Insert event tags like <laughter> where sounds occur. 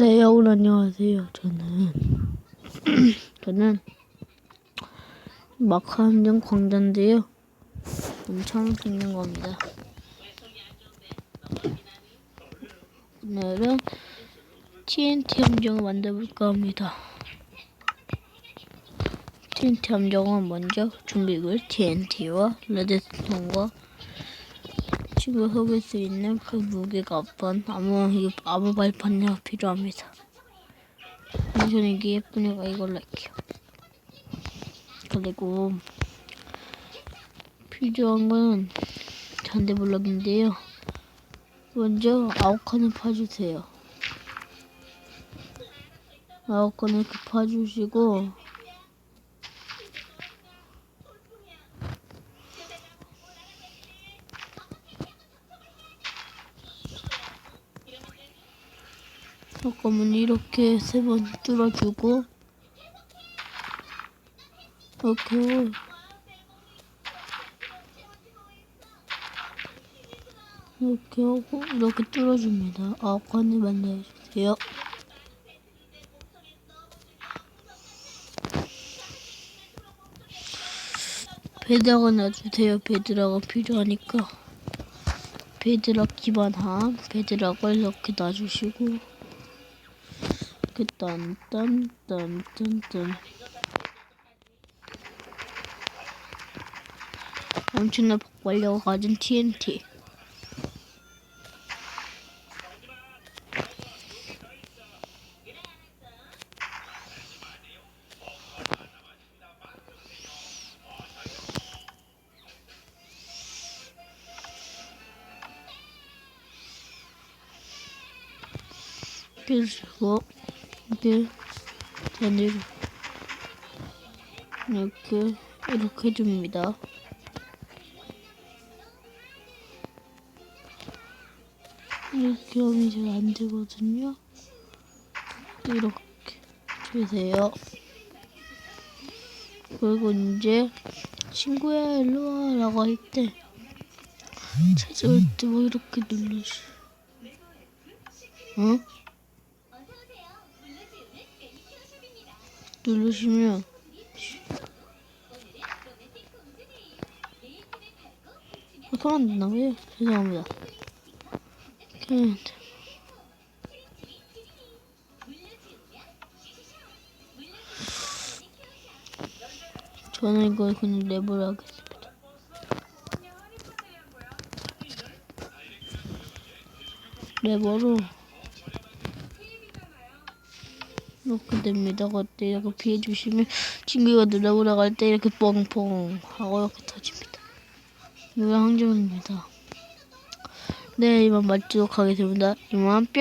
네, 여러분 안녕하세요. 저는 <clears throat> 저는 마카함정 광자인데요. 엄청 생긴 겁니다. 오늘은 TNT 함정을 만들어볼까 합니다. TNT 함정은 먼저 준비물 TNT와 레드스톤과 친구 속일 수 있는 그 무게가 없던 아무 아무 발판이가 필요합니다. 저는 이게 예쁘니까 이걸로 할게요. 그리고 필요한 건 잔디 블럭인데요. 먼저 아홉 칸을 파주세요. 아홉 칸을 이렇게 파주시고 잠깐만 이렇게 세 번 뚫어주고 이렇게 이렇게 하고 이렇게 뚫어줍니다. 아홉 칸을 만들어주세요. 베드락을 놔주세요. 베드락은 필요하니까 베드락 기반함 베드락을 이렇게 놔주시고 이렇게 딴딴딴딴딴. 엄청난 폭발력을 가진 TNT 그리고 이게 잔디를 이렇게 이렇게 해줍니다. 이렇게 하면 잘안 되거든요. 이렇게 주세요. 그리고 이제 친구야 일로 와 라고 할 때 찾아올 때 뭐 이렇게 눌러주. 응? 누르시면 아, 그럼 안 된다 왜? 죄송합니다. 그냥 저는 이거 그냥 내버려 하겠습니다. 레버로 이렇게 됩니다. 그때 이렇게 피해 주시면 친구가 누나 올라갈 때 이렇게 뻥뻥 하고 이렇게 터집니다. 이거 항정입니다. 네, 이만 마치도록 하겠습니다. 이만 뿅.